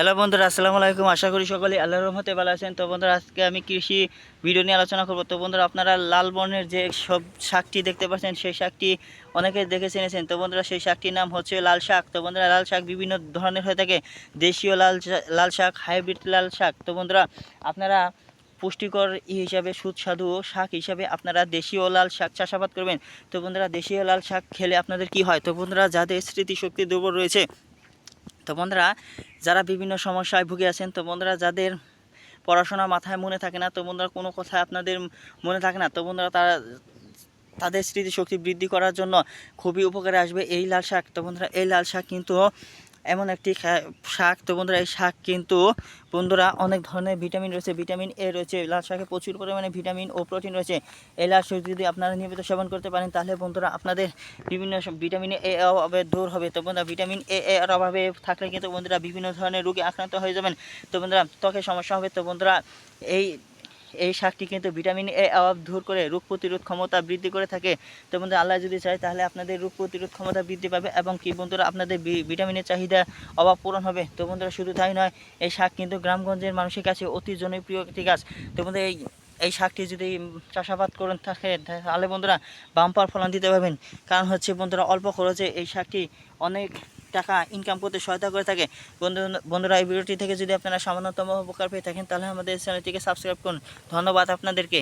Hello বন্ধুরা, আসসালামু আলাইকুম। আশা করি সকলে আল্লাহর রহমতে ভালো আছেন। তো বন্ধুরা, আজকে আমি কৃষি ভিডিও নিয়ে আলোচনা করব। তো বন্ধুরা, আপনারা লাল বর্ণের যে সব শাকটি দেখতে পাচ্ছেন, সেই শাকটি অনেকে দেখে চিনেছেন। তো বন্ধুরা, সেই শাকটির নাম হচ্ছে লাল শাক। তো বন্ধুরা, লাল শাক বিভিন্ন ধরনের হয়ে থাকে। দেশীয় লাল লাল শাক, হাইব্রিড লাল শাক। তো বন্ধুরা, আপনারা পুষ্টিকর ই হিসাবে সুস্বাদু শাক হিসাবে আপনারা দেশীয় লাল শাক চাষাবাদ করবেন। তো বন্ধুরা, দেশীয় লাল শাক খেলে আপনাদের কি হয়? তো বন্ধুরা, যাদের স্মৃতিশক্তি দুর্বল রয়েছে তো বন্ধুরা, যারা বিভিন্ন সমস্যায় ভুগে আছেন, তো বন্ধুরা যাদের পড়াশোনা মাথায় মনে থাকে না, তো বন্ধুরা কোনো কথা আপনাদের মনে থাকে না, তো বন্ধুরা তারা, তাদের স্মৃতিশক্তি বৃদ্ধি করার জন্য খুবই উপকারে আসবে এই লাল শাক। তো বন্ধুরা, এই লাল শাক কিন্তু এমন একটি শাক। তো বন্ধুরা, এই শাক কিন্তু বন্ধুরা অনেক ধরনের ভিটামিন রয়েছে। ভিটামিন এ রয়েছে, লাল শাকে প্রচুর পরিমাণে ভিটামিন ও প্রোটিন রয়েছে। এই লাল শাক যদি আপনারা নিয়মিত সেবন করতে পারেন, তাহলে বন্ধুরা আপনাদের বিভিন্ন ভিটামিন এ অভাবে দূর হবে। তো বন্ধুরা, ভিটামিন এ এর অভাবে থাকলে কিন্তু বন্ধুরা বিভিন্ন ধরনের রোগে আক্রান্ত হয়ে যাবেন। তো বন্ধুরা ত্বকের সমস্যা হবে। তো বন্ধুরা, এই এই শাকটি কিন্তু ভিটামিন এ অভাব দূর করে রোগ প্রতিরোধ ক্ষমতা বৃদ্ধি করে থাকে। তো বন্ধুরা, আল্লাহ যদি চায় তাহলে আপনাদের রোগ প্রতিরোধ ক্ষমতা বৃদ্ধি পাবে এবং কি বন্ধুরা, আপনাদের ভিটামিনের চাহিদা অভাব পূরণ হবে। তো বন্ধুরা, শুধু তাই নয়, এই শাক কিন্তু গ্রামগঞ্জের মানুষের কাছে অতি জনপ্রিয় একটি গাছ। তো বন্ধুরা, এই এই শাকটি যদি চাষাবাদ করেন থাকে, তাহলে বন্ধুরা বাম্পার ফলন দিতে পারবেন। কারণ হচ্ছে বন্ধুরা, অল্প খরচে এই শাকটি অনেক টাকা ইনকাম করতে সহায়তা করে থাকে। বন্ধু, বন্ধুরা, এই ভিডিওটি থেকে যদি আপনারা সামান্যতম উপকার পেয়ে থাকেন, তাহলে আমাদের চ্যানেলটিকে সাবস্ক্রাইব করুন। ধন্যবাদ আপনাদেরকে।